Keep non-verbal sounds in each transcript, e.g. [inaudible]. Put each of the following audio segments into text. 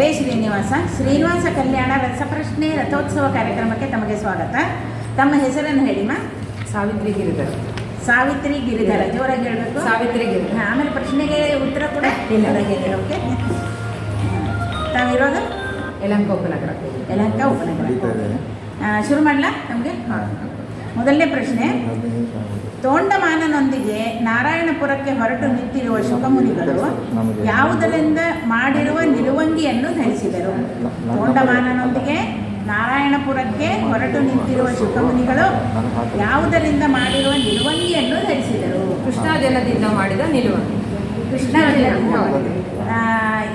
ಹರೇ ಶ್ರೀನಿವಾಸ ಶ್ರೀನಿವಾಸ ಕಲ್ಯಾಣ ರಸಪ್ರಶ್ನೆ ರಥೋತ್ಸವ ಕಾರ್ಯಕ್ರಮಕ್ಕೆ ತಮಗೆ ಸ್ವಾಗತ. ತಮ್ಮ ಹೆಸರನ್ನು ಹೇಳಿ ಮಾ. ಸಾವಿತ್ರಿ ಗಿರಿಧರ್. ಸಾವಿತ್ರಿ ಗಿರಿಧರ ಜೋರಾಗಿ ಹೇಳಬೇಕು? ಸಾವಿತ್ರಿ ಗಿರಿಧರ. ಆಮೇಲೆ ಪ್ರಶ್ನೆಗೆ ಉತ್ತರ ಕೂಡ. ಇಲ್ಲ. ಓಕೆ? ತಾವಿರೋದು ಯಲಂಕ ಉಪನಗರ ಯಲಹಂಕ ಉಪನಗರ. ಶುರು ಮಾಡಲಾ ನಮಗೆ? ಮೊದಲನೇ ಪ್ರಶ್ನೆ. ತೋಂಡಮಾನನೊಂದಿಗೆ ನಾರಾಯಣಪುರಕ್ಕೆ ಹೊರಟು ನಿಂತಿರುವ ಶುಕಮುನಿಗಳು ಯಾವುದರಿಂದ ಮಾಡಿರುವ ನಿಲುವಂಗಿಯನ್ನು ಧರಿಸಿದರು. ತೋಂಡಮಾನನೊಂದಿಗೆ ನಾರಾಯಣಪುರಕ್ಕೆ ಹೊರಟು ನಿಂತಿರುವ ಶುಕಮುನಿಗಳು ಯಾವುದರಿಂದ ಮಾಡಿರುವ ನಿಲುವಂಗಿಯನ್ನು ಧರಿಸಿದರು. ಕೃಷ್ಣಾ ಜಲದಿಂದ ಮಾಡಿದ ನಿಲುವಂಗಿ. ಕೃಷ್ಣ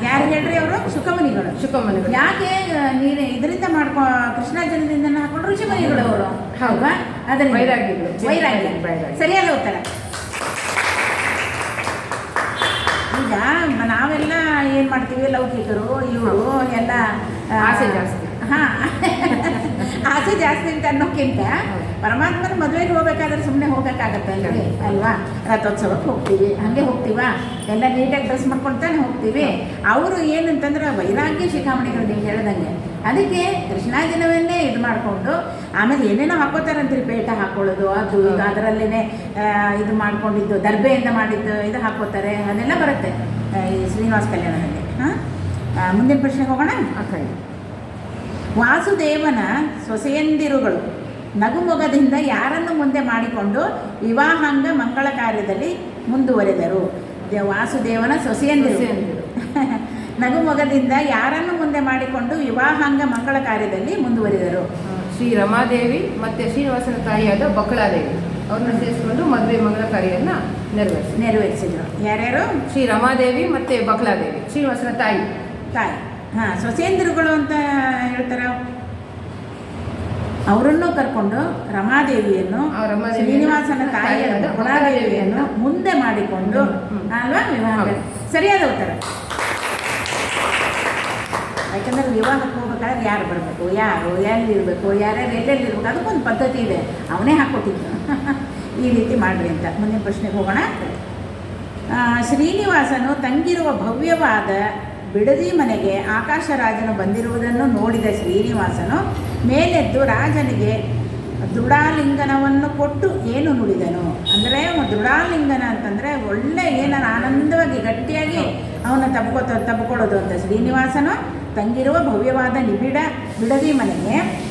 ಯಾರು ಹೇಳ್ರಿ ಅವರು? ಶುಕಮುನಿಗಳು. ಶುಕಮುನಿ ಯಾಕೆ ನೀರು ಇದರಿಂದ ಮಾಡ್ಕೊ ಕೃಷ್ಣ ಜಲದಿಂದ ಹಾಕೊಂಡು ಶುಕಮುನಿಗಳು ಅವರು? ಹೌದು. ಅದರಿಂದ. ವೈರಾಗ್ಯಗಳು. ವೈರಾಗ್ಯ. ಸರಿಯಾದ ಉತ್ತರ. ಈಗ ನಾವೆಲ್ಲ ಏನು ಮಾಡ್ತೀವಿ ಲೌಕಿಕರು ಇವರು ಎಲ್ಲ ಆಸೆ ಜಾಸ್ತಿ. ಹಾಂ. [laughs] ಆಸೆ ಜಾಸ್ತಿ ಅಂತ ಅನ್ನೋಕ್ಕಿಂತ ಪರಮಾತ್ಮನ ಮದುವೆಗೆ ಹೋಗ್ಬೇಕಾದ್ರೆ ಸುಮ್ಮನೆ ಹೋಗೋಕ್ಕಾಗತ್ತೆ ಅಂದರೆ ಅಲ್ವಾ? ರಥೋತ್ಸವಕ್ಕೆ ಹೋಗ್ತೀವಿ. ಹಾಗೆ ಹೋಗ್ತೀವಾ? ಎಲ್ಲ ನೀಟಾಗಿ ಡ್ರೆಸ್ ಮಾಡ್ಕೊಳ್ತಾನೆ ಹೋಗ್ತೀವಿ. ಅವರು ಏನಂತಂದ್ರೆ ವೈರಾಗ್ಯ ಶಿಖಾಮಣಿಗಳು ನೀವು ಹೇಳ್ದಂಗೆ. ಅದಕ್ಕೆ ಕೃಷ್ಣಾಜಿನವನ್ನೇ ಇದು ಮಾಡಿಕೊಂಡು ಆಮೇಲೆ ಏನೇನೋ ಹಾಕೋತಾರಂತ್ರಿ ಪೇಟ ಹಾಕೊಳ್ಳೋದು ಅದು ಇದು ಅದರಲ್ಲೇ ಇದು ಮಾಡ್ಕೊಂಡಿದ್ದು ದರ್ಬೆಯಿಂದ ಮಾಡಿದ್ದು ಇದು ಹಾಕೋತಾರೆ ಅದೆಲ್ಲ ಬರುತ್ತೆ ಆ, ಈ ಶ್ರೀನಿವಾಸ ಕಲ್ಯಾಣದಲ್ಲಿ. ಹಾಂ? ಮುಂದಿನ ಪ್ರಶ್ನೆಗೆ ಹೋಗೋಣ? ಅಖಂಡ ವಾಸುದೇವನ ಸೊಸೆಯಂದಿರುಗಳು ನಗುಮೊಗದಿಂದ ಯಾರನ್ನು ಮುಂದೆ ಮಾಡಿಕೊಂಡು ವಿವಾಹಾಂಗ ಮಂಗಳ ಕಾರ್ಯದಲ್ಲಿ ಮುಂದುವರೆದರು? ವಾಸುದೇವನ ಸೊಸೆಯಂದಿರು. [laughs] ನಗುಮೊಗದಿಂದ ಯಾರನ್ನು ಮುಂದೆ ಮಾಡಿಕೊಂಡು ವಿವಾಹಾಂಗ ಮಂಗಳ ಕಾರ್ಯದಲ್ಲಿ ಮುಂದುವರಿದರು. ಶ್ರೀ ರಮಾದೇವಿ ಮತ್ತು ಶ್ರೀನಿವಾಸನ ತಾಯಿಯಾದ ಬಕ್ಕಳಾದೇವಿ ಅವ್ರನ್ನ ಸೇರಿಸಿಕೊಂಡು ಮದುವೆ ಮಂಗಳ ಕಾರ್ಯವನ್ನ ನೆರವೇರಿಸಿ ನೆರವೇರಿಸಿದರು. ಯಾರ್ಯಾರು? ಶ್ರೀ ರಮಾದೇವಿ ಮತ್ತು ಬಕ್ಕಳಾದೇವಿ ಶ್ರೀನಿವಾಸನ ತಾಯಿ. ತಾಯಿ. ಹಾಂ ಸೊಸೇಂದ್ರಗಳು ಅಂತ ಹೇಳ್ತಾರೆ? ಅವರನ್ನು ಕರ್ಕೊಂಡು ರಮಾದೇವಿಯನ್ನು ಶ್ರೀನಿವಾಸನ ತಾಯಿಯಾದ ತಾಯಿಯಾದ ಕುಳಾದೇವಿಯನ್ನು ಮುಂದೆ ಮಾಡಿಕೊಂಡು. ಅಲ್ವಾ ವಿವಾಹ. ಸರಿಯಾದ ಉತ್ತರ. ಯಾಕಂದ್ರೆ ವಿವಾಹಕ್ಕೆ ಹೋಗ್ಬೇಕಾದ್ರೆ ಯಾರು ಬರಬೇಕು ಯಾರು ಎಲ್ಲಿರ್ಬೇಕು ಯಾರ್ಯಾರು ಎಲ್ಲೆಲ್ಲಿ ಇರ್ಬೇಕು ಅದಕ್ಕೊಂದು ಪದ್ಧತಿ ಇದೆ. ಅವನೇ ಹಾಕ್ಕೊಟ್ಟಿದ್ದು. [laughs] ಈ ರೀತಿ ಮಾಡಿರಿ ಅಂತ. ಮುಂದಿನ ಪ್ರಶ್ನೆಗೆ ಹೋಗೋಣ. ಶ್ರೀನಿವಾಸನು ತಂಗಿರುವ ಭವ್ಯವಾದ ಬಿಡದಿ ಮನೆಗೆ ಆಕಾಶರಾಜನು ಬಂದಿರುವುದನ್ನು ನೋಡಿದ ಶ್ರೀನಿವಾಸನು ಮೇಲೆದ್ದು ರಾಜನಿಗೆ ದೃಢಾಲಿಂಗನವನ್ನು ಕೊಟ್ಟು ಏನು ನುಡಿದನು? ಅಂದರೆ ದೃಢಾಲಿಂಗನ ಅಂತಂದರೆ ಒಳ್ಳೆ ಏನಾರು ಆನಂದವಾಗಿ ಗಟ್ಟಿಯಾಗಿ ಅವನ ತಬ್ಕೋತ ತಬ್ಕೊಳ್ಳೋದು ಅಂತ ಶ್ರೀನಿವಾಸನು ತಂಗಿರುವ ಭವ್ಯವಾದ ನಿಬಿಡ ಬಿಡದಿ ಮನೆಗೆ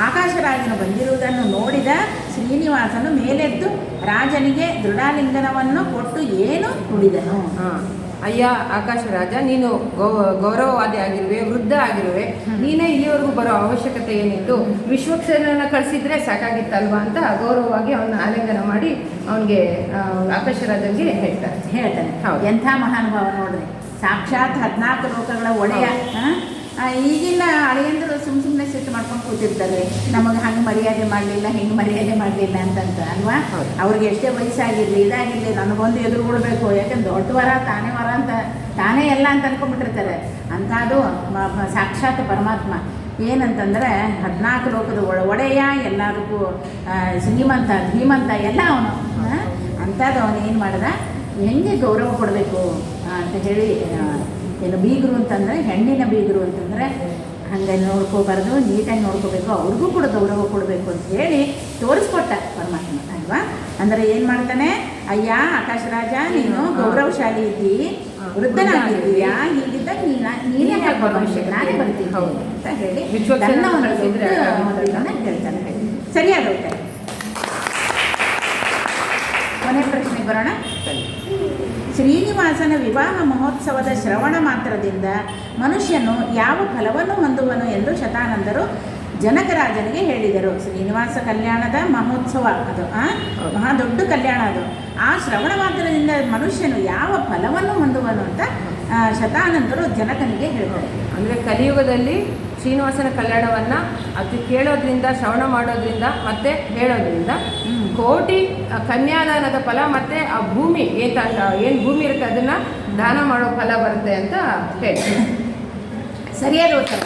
ಆಕಾಶರಾಜನು ಬಂದಿರುವುದನ್ನು ನೋಡಿದ ಶ್ರೀನಿವಾಸನು ಮೇಲೆದ್ದು ರಾಜನಿಗೆ ದೃಢಾಲಿಂಗನವನ್ನು ಕೊಟ್ಟು ಏನು ನುಡಿದನು? ಹಾ. ಅಯ್ಯ ಆಕಾಶ ರಾಜ ನೀನು ಗೌ ಗೌರವವಾದಿ ಆಗಿರುವೆ ವೃದ್ಧ ಆಗಿರುವೆ. ನೀನೇ ಇಲ್ಲಿವರೆಗೂ ಬರೋ ಅವಶ್ಯಕತೆ ಏನಿತ್ತು? ವಿಶ್ವಕ್ಷರನ್ನ ಕಳಿಸಿದ್ರೆ ಸಾಕಾಗಿತ್ತಲ್ವಾ ಅಂತ ಗೌರವವಾಗಿ ಅವನ ಆಲಿಂಗನ ಮಾಡಿ ಅವನಿಗೆ ಆಕಾಶ ರಾಜನಿಗೆ ಹೇಳ್ತಾರೆ. ಹೇಳ್ತಾನೆ. ಹೌದು. ಎಂಥ ಮಹಾನುಭಾವ ನೋಡ್ರಿ. ಸಾಕ್ಷಾತ್ ಹದಿನಾಲ್ಕು ಲೋಕಗಳ ಒಡೆಯ. ಈಗಿನ ಅಳಿಯಂದರು ಸುಮ್ಮ ಸುಮ್ಮನೆ ಸಿಟ್ಟು ಮಾಡ್ಕೊಂಡು ಕೂತಿರ್ತಾರೆ. ನಮಗೆ ಹಂಗೆ ಮರ್ಯಾದೆ ಮಾಡಲಿಲ್ಲ ಹಿಂಗೆ ಮರ್ಯಾದೆ ಮಾಡಲಿಲ್ಲ ಅಂತಂತ ಅಲ್ವಾ. ಅವ್ರಿಗೆ ಎಷ್ಟೇ ವಯಸ್ಸಾಗಿರಲಿ ಇದಾಗಿರಲಿ ನನಗೊಂದು ಎದುರುಗೊಳ್ಬೇಕು ಯಾಕಂದ್ರೆ ದೊಡ್ಡ ವರ ತಾನೇ ವರ ಅಂತ ತಾನೇ ಎಲ್ಲ ಅಂತ ಅನ್ಕೊಂಡ್ಬಿಟ್ಟಿರ್ತಾರೆ. ಅಂಥದ್ದು ಸಾಕ್ಷಾತ್ ಪರಮಾತ್ಮ. ಏನಂತಂದರೆ ಹದಿನಾಲ್ಕು ಲೋಕದ ಒಡೆಯ ಎಲ್ಲರಿಗೂ ಶ್ರೀಮಂತ ಧೀಮಂತ ಎಲ್ಲ ಅವನು. ಅಂಥದ್ದು ಅವನು ಏನು ಮಾಡ್ದ? ಹೆಂಗೆ ಗೌರವ ಕೊಡಬೇಕು ಅಂತ ಹೇಳಿ ಏನು ಬೀಗರು ಅಂತಂದರೆ ಹೆಣ್ಣಿನ ಬೀಗರು ಅಂತಂದರೆ ಹಂಗೆ ನೋಡ್ಕೋಬಾರ್ದು ನೀಟಾಗಿ ನೋಡ್ಕೋಬೇಕು ಅವ್ರಿಗೂ ಕೂಡ ಗೌರವ ಕೊಡಬೇಕು ಅಂತ ಹೇಳಿ ತೋರಿಸ್ಕೊಟ್ಟ ಪರಮಾತ್ಮ ಅಲ್ವಾ? ಅಂದರೆ ಏನು ಮಾಡ್ತಾನೆ? ಅಯ್ಯ ಆಕಾಶರಾಜ ನೀನು ಗೌರವಶಾಲಿ ಇದ್ದಿ ವೃದ್ಧನಾಗಿದ್ದೀಯಾ? ಹೀಗಿದ್ದಾಗ ನೀನ ನೀನೇ ಅವಶ್ಯಕತೆ ನಾನೇ ಬರ್ತೀನಿ ಹೌದು. ಅಂತ ಹೇಳಿ ಹೇಳ್ತಾನೆ ಸರಿಯಾಗುತ್ತೆ ಕೊನೆ ಪ್ರಶ್ನೆಗೆ ಬರೋಣ. ಶ್ರೀನಿವಾಸನ ವಿವಾಹ ಮಹೋತ್ಸವದ ಶ್ರವಣ ಮಾತ್ರದಿಂದ ಮನುಷ್ಯನು ಯಾವ ಫಲವನ್ನು ಹೊಂದುವನು ಎಂದು ಶತಾನಂದರು ಜನಕರಾಜನಿಗೆ ಹೇಳಿದರು. ಶ್ರೀನಿವಾಸ ಕಲ್ಯಾಣದ ಮಹೋತ್ಸವ ಅದು ಮಹಾ ದೊಡ್ಡ ಕಲ್ಯಾಣ ಅದು. ಆ ಶ್ರವಣ ಮಾತ್ರದಿಂದ ಮನುಷ್ಯನು ಯಾವ ಫಲವನ್ನು ಹೊಂದುವನು ಅಂತ ಶತಾನಂದರು ಜನಕನಿಗೆ ಹೇಳ್ಬೋದು ಅಂದರೆ ಕಲಿಯುಗದಲ್ಲಿ ಶ್ರೀನಿವಾಸನ ಕಲ್ಯಾಣವನ್ನು ಅದು ಕೇಳೋದ್ರಿಂದ ಶ್ರವಣ ಮಾಡೋದ್ರಿಂದ ಮತ್ತೆ ಹೇಳೋದ್ರಿಂದ. ಕೋಟಿ ಕನ್ಯಾದಾನದ ಫಲ ಮತ್ತೆ ಆ ಭೂಮಿ ಏತ ಏನು ಭೂಮಿ ಇರುತ್ತೆ ಅದನ್ನ ದಾನ ಮಾಡೋ ಫಲ ಬರುತ್ತೆ ಅಂತ ಹೇಳ್ತೀವಿ. ಸರಿಯಾದ ಉತ್ತರ.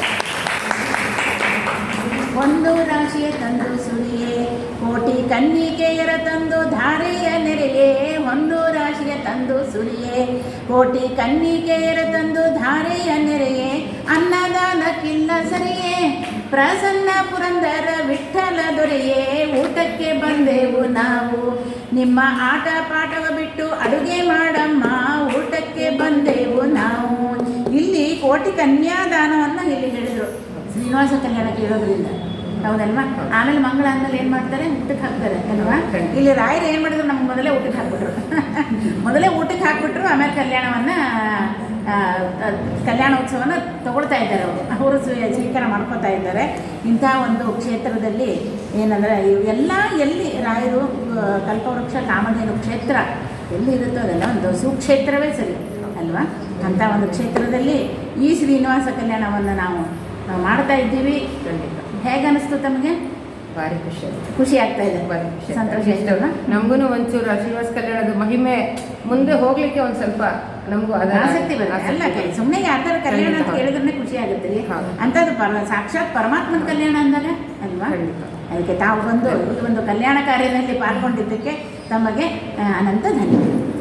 ಒಂದು ರಾಶಿಯ ತಂದು ಸುಳಿಯೇ, ಕೋಟಿ ಕನ್ನಿಕೆಯರ ತಂದು ಧಾರೆಯ ನೆರೆಯೇ, ಒಂದು ರಾಶಿಯ ತಂದು ಸುಳಿಯೇ, ಕೋಟಿ ಕನ್ನಿಕೆಯರ ತಂದು ಧಾರೆಯ ನೆರೆಯೇ, ಅನ್ನದಾನಕ್ಕಿಲ್ಲ ಸರಿಯೇ. ಪ್ರಸನ್ನ ಪುರಂದರ ವಿಠಲ ದೊರೆಯೇ ಊಟಕ್ಕೆ ಬಂದೆವು ನಾವು. ನಿಮ್ಮ ಆಟ ಪಾಠವ ಬಿಟ್ಟು ಅಡುಗೆ ಮಾಡಮ್ಮ, ಊಟಕ್ಕೆ ಬಂದೆವು ನಾವು. ಇಲ್ಲಿ ಕೋಟಿ ಕನ್ಯಾದಾನವನ್ನು ಇಲ್ಲಿ ಹೇಳಿದರು. ಶ್ರೀನಿವಾಸ ಕಲ್ಯಾಣ ಕೇಳೋದ್ರಿಂದ ಹೌದಲ್ವಾ? ಆಮೇಲೆ ಮಂಗಳ ಅಂದ್ಮೇಲೆ ಏನು ಮಾಡ್ತಾರೆ? ಊಟಕ್ಕೆ ಹಾಕ್ತಾರೆ ಅಲ್ವಾ? ಇಲ್ಲಿ ರಾಯರು ಏನು ಮಾಡಿದ್ರು? ನಮ್ಗೆ ಮೊದಲೇ ಊಟಕ್ಕೆ ಹಾಕ್ಬಿಟ್ರು. [laughs] ಮೊದಲೇ ಊಟಕ್ಕೆ ಹಾಕ್ಬಿಟ್ರು ಆಮೇಲೆ ಕಲ್ಯಾಣವನ್ನು ಕಲ್ಯಾಣೋತ್ಸವನ ತಗೊಳ್ತಾ ಇದ್ದಾರೆ ಅವರು. ಅವರು ಸ್ವೀ- ಸ್ವೀಕಾರ ಮಾಡ್ಕೋತಾ ಇದ್ದಾರೆ. ಇಂಥ ಒಂದು ಕ್ಷೇತ್ರದಲ್ಲಿ ಏನಂದರೆ ಎಲ್ಲ ಎಲ್ಲಿ ರಾಯರು ಕಲ್ಪವೃಕ್ಷ ಕಾಮಧೇನು ಕ್ಷೇತ್ರ ಎಲ್ಲಿ ಇರುತ್ತೋ ಅದೆಲ್ಲ ಒಂದು ಸುಕ್ಷೇತ್ರವೇ ಸರಿ ಅಲ್ವಾ? ಅಂಥ ಒಂದು ಕ್ಷೇತ್ರದಲ್ಲಿ ಈ ಶ್ರೀನಿವಾಸ ಕಲ್ಯಾಣವನ್ನು ನಾವು ನಾವು ಮಾಡ್ತಾ ಇದ್ದೀವಿ. ಖಂಡಿತ. ಹೇಗೆ ಅನಿಸ್ತು ತಮಗೆ? ಭಾರಿ ಖುಷಿ ಆಯ್ತು. ಖುಷಿ ಆಗ್ತಾ ಇದೆ. ಭಾರಿ ಖುಷಿ ಸಂತೋಷ ಆಯ್ತಲ್ವಾ ನಮಗೂ ಒಂಚೂರು ಶ್ರೀನಿವಾಸ ಕಲ್ಯಾಣದ ಮಹಿಮೆ ಮುಂದೆ ಹೋಗ್ಲಿಕ್ಕೆ ಒಂದು ಸ್ವಲ್ಪ ನಮಗೂ ಅದ ಆಸಕ್ತಿ ಅಲ್ಲ ಸುಮ್ಮನೆ ಸುಮ್ಮನೆ ಥರ ಕಲ್ಯಾಣ ಅಂತ ಹೇಳಿದ್ರೆ ಕೇಳಿದ್ರೆ ಖುಷಿ ಆಗುತ್ತೆ. ಅಂಥದ್ದು ಪರ ಸಾಕ್ಷಾತ್ ಪರಮಾತ್ಮನ ಕಲ್ಯಾಣ ಅಂದಾಗ ಅಲ್ವಾ? ಅದಕ್ಕೆ ತಾವು ಬಂದು ಈ ಒಂದು ಕಲ್ಯಾಣ ಕಾರ್ಯದಲ್ಲಿ ಪಾಲ್ಗೊಂಡಿದ್ದಕ್ಕೆ ತಮಗೆ ಅನಂತ ಧನ್ಯವಾದ